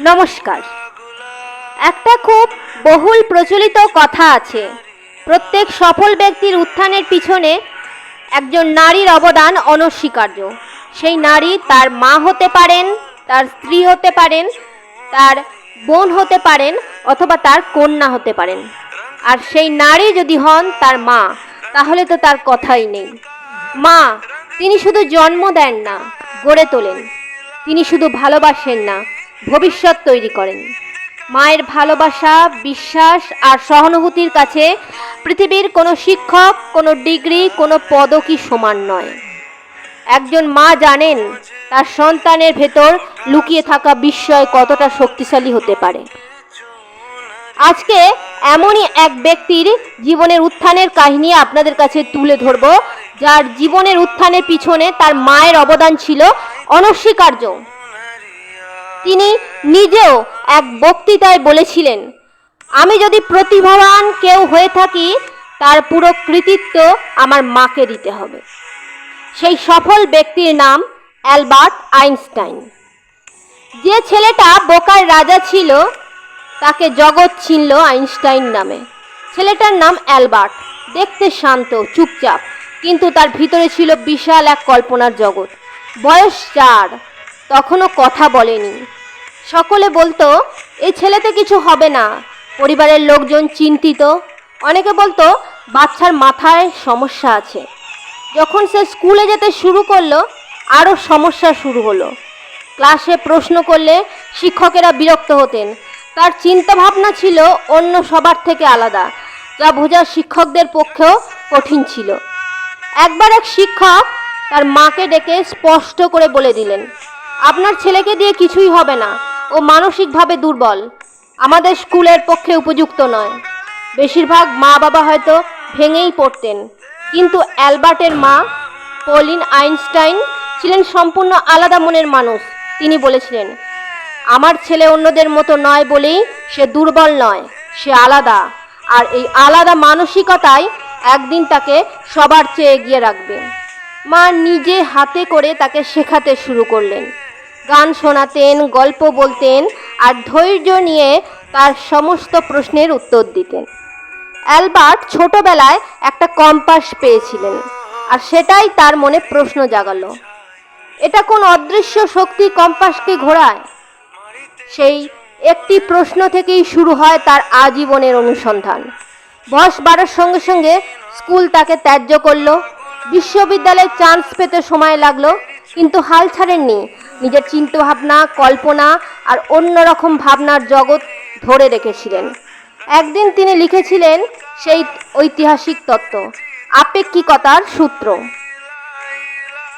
নমস্কার। একটা খুব বহুল প্রচলিত কথা আছে। প্রত্যেক সফল ব্যক্তির উত্থানের পিছনে একজন নারীর অবদান অনস্বীকার্য। সেই নারী তার মা হতে পারেন, তার স্ত্রী হতে পারেন, তার বোন হতে পারেন অথবা তার কন্যা হতে পারেন। আর সেই নারী যদি হন তার মা, তাহলে তো তার কথাই নেই। মা, তিনি শুধু জন্ম দেন না, গড়ে তোলেন। তিনি শুধু ভালোবাসেন না ভবিষ্যৎ তৈরি করেন। মায়ের ভালোবাসা, বিশ্বাস আর সহানুভূতির কাছে পৃথিবীর কোনো শিক্ষক, কোনো ডিগ্রি, কোনো পদকই সমান নয়। একজন মা জানেন, তার সন্তানের ভেতর লুকিয়ে থাকা বিস্ময় কতটা শক্তিশালী হতে পারে। আজকে এমনই এক ব্যক্তির জীবনের উত্থানের কাহিনী আপনাদের কাছে তুলে ধরব, যার জীবনের উত্থানের পিছনে তার মায়ের অবদান ছিল অনস্বীকার্য। তিনি নিজেও এক বক্তৃতায় বলেছিলেন, আমি যদি প্রতিভাবান কেউ হয়ে থাকি, তার পুরো কৃতিত্ব আমার মাকে দিতে হবে। সেই সফল ব্যক্তির নাম অ্যালবার্ট আইনস্টাইন। যে ছেলেটা বোকার রাজা ছিল, তাকে জগৎ চিনল আইনস্টাইন নামে। ছেলেটার নাম অ্যালবার্ট। দেখতে শান্ত, চুপচাপ, কিন্তু তার ভিতরে ছিল বিশাল এক কল্পনার জগৎ। বয়স চার। তখনও কথা বলেনি। সকলে বলতো এই ছেলেতে কিছু হবে না। পরিবারের লোকজন চিন্তিত। অনেকে বলতো, বাচ্চার মাথায় সমস্যা আছে। যখন সে স্কুলে যেতে শুরু করল আরও সমস্যা শুরু হলো। ক্লাসে প্রশ্ন করলে শিক্ষকেরা বিরক্ত হতেন। তার চিন্তাভাবনা ছিল অন্য সবার থেকে আলাদা, যা বোঝা শিক্ষকদের পক্ষেও কঠিন ছিল। একবার এক শিক্ষক তার মাকে ডেকে স্পষ্ট করে বলে দিলেন আপনার ছেলেকে দিয়ে কিছুই হবে না। ও মানসিকভাবে দুর্বল। আমাদের স্কুলের পক্ষে উপযুক্ত নয়। বেশিরভাগ মা বাবা হয়তো ভেঙেই পড়তেন। কিন্তু অ্যালবার্টের মা, পলিন আইনস্টাইন, ছিলেন সম্পূর্ণ আলাদা মনের মানুষ, তিনি বলেছিলেন, আমার ছেলে অন্যদের মতো নয় বলেই সে দুর্বল নয়, সে আলাদা। আর এই আলাদা মানসিকতাই একদিন তাকে সবার চেয়ে এগিয়ে রাখবে। মা নিজে হাতে করে তাকে শেখাতে শুরু করলেন। গান শোনাতেন, গল্প বলতেন আর ধৈর্য নিয়ে তার সমস্ত প্রশ্নের উত্তর দিতেন। অ্যালবার্ট ছোটবেলায় একটা কম্পাস পেয়েছিলেন আর সেটাই তার মনে প্রশ্ন জাগালো। এটা কোন অদৃশ্য শক্তি কম্পাসকে ঘোরায়? সেই একটি প্রশ্ন থেকেই শুরু হয় তার আজীবনের অনুসন্ধান। বয়স বাড়ার সঙ্গে সঙ্গে স্কুল তাকে ত্যায্য করল, বিশ্ববিদ্যালয়ে চান্স পেতে সময় লাগল, কিন্তু হাল ছাড়েননি। নিজের চিন্তাভাবনা, কল্পনা আর অন্যরকম ভাবনার জগৎ ধরে রেখেছিলেন। একদিন তিনি লিখেছিলেন সেই ঐতিহাসিক তত্ত্ব, আপেক্ষিকতার সূত্র।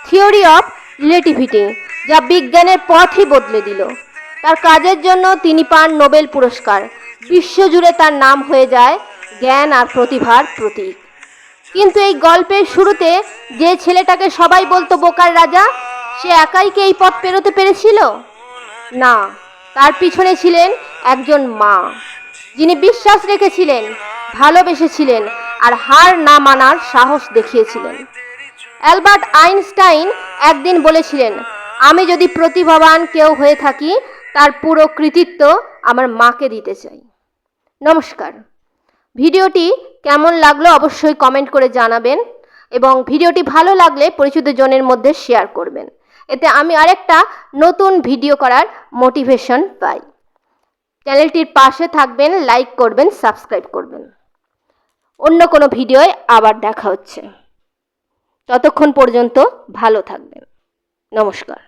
থিওরি অফ রিলেটিভিটি, যা বিজ্ঞানের পথই বদলে দিল। তার কাজের জন্য তিনি পান নোবেল পুরস্কার। বিশ্বজুড়ে তার নাম হয়ে যায় জ্ঞান আর প্রতিভার প্রতীক। কিন্তু এই গল্পের শুরুতে যে ছেলেটাকে সবাই বলতো, বোকার রাজা সে একাই কি এই পথ পেরোতে পেরেছিল? না, তার পিছনে ছিলেন একজন মা, যিনি বিশ্বাস রেখেছিলেন, ভালোবেসেছিলেন আর হার না মানার সাহস দেখিয়েছিলেন। অ্যালবার্ট আইনস্টাইন একদিন বলেছিলেন, আমি যদি প্রতিভাবান কেউ হয়ে থাকি, তার পুরো কৃতিত্ব আমার মাকে দিতে চাই। নমস্কার। ভিডিওটি কেমন লাগল অবশ্যই কমেন্ট করে জানাবেন এবং ভিডিওটি ভালো লাগলে পরিচিত জনের মধ্যে শেয়ার করবেন। এতে আমি আরেকটা নতুন ভিডিও করার মোটিভেশন পাই। চ্যানেলটির পাশে থাকবেন লাইক করবেন সাবস্ক্রাইব করবেন। অন্য কোনো ভিডিওয় আবার দেখা হচ্ছে। ততক্ষণ পর্যন্ত ভালো থাকবেন। নমস্কার।